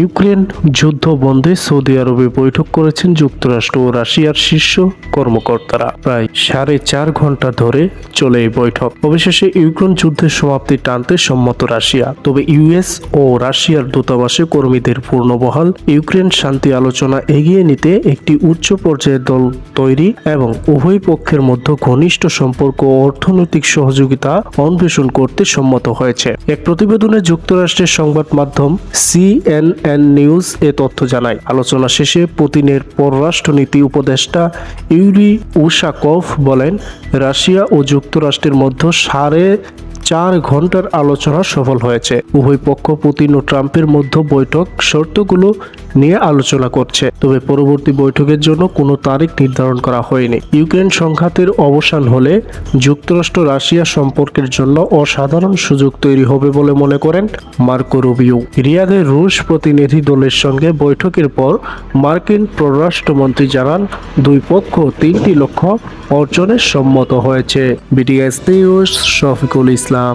Ukraine যুদ্ধ বন্ধে Saudi আরবে বৈঠক করেছেন যুক্তরাষ্ট্র ও রাশিয়ার শীর্ষ কর্মকর্তারা। প্রায় সাড়ে চার ঘণ্টা ধরে চলে এই বৈঠক। অবশেষে ইউক্রেন যুদ্ধের সমাপ্তি টানতে সম্মত রাশিয়া। তবে ইউএস ও রাশিয়ার দূতাবাসে কর্মীদের পূর্ণবহাল ইউক্রেন শান্তি আলোচনা এগিয়ে নিতে একটি উচ্চ পর্যায়ের দল তৈরি এবং উভয় পক্ষের মধ্যে ঘনিষ্ঠ সম্পর্ক ও অর্থনৈতিক সহযোগিতা অন্বেষণ করতে সম্মত হয়েছে। এক প্রতিবেদনে যুক্তরাষ্ট্রের সংবাদ মাধ্যম সিএনএন নিউজ এ তথ্য জানায়। আলোচনা শেষে পুতিনের পররাষ্ট্রনীতি উপদেষ্টা ইউরি উশাকভ বলেন, রাশিয়া ও যুক্তরাষ্ট্রের মধ্যে সাড়ে চার ঘণ্টার আলোচনা সফল হয়েছে। উভয় পক্ষ পুতিন ও ট্রাম্পের মধ্যে বৈঠক শর্তগুলো নিয়ে আলোচনা করছে। তবে পরবর্তী বৈঠকের জন্য কোনো তারিখ নির্ধারণ করা হয়নি। ইউক্রেন সংঘাতের অবসান হলে যুক্তরাষ্ট্র রাশিয়া সম্পর্কের জন্য অসাধারণ সুযোগ তৈরি হবে বলে মনে করেন মার্কো রুবিও। রিয়াদের রুশ প্রতিনিধি দলের সঙ্গে বৈঠকের পর মার্কিন পররাষ্ট্রমন্ত্রী জানান, দুই পক্ষ তিনটি লক্ষ্য অর্জনে সম্মত হয়েছে। BTS news, Shafiqul Islam. на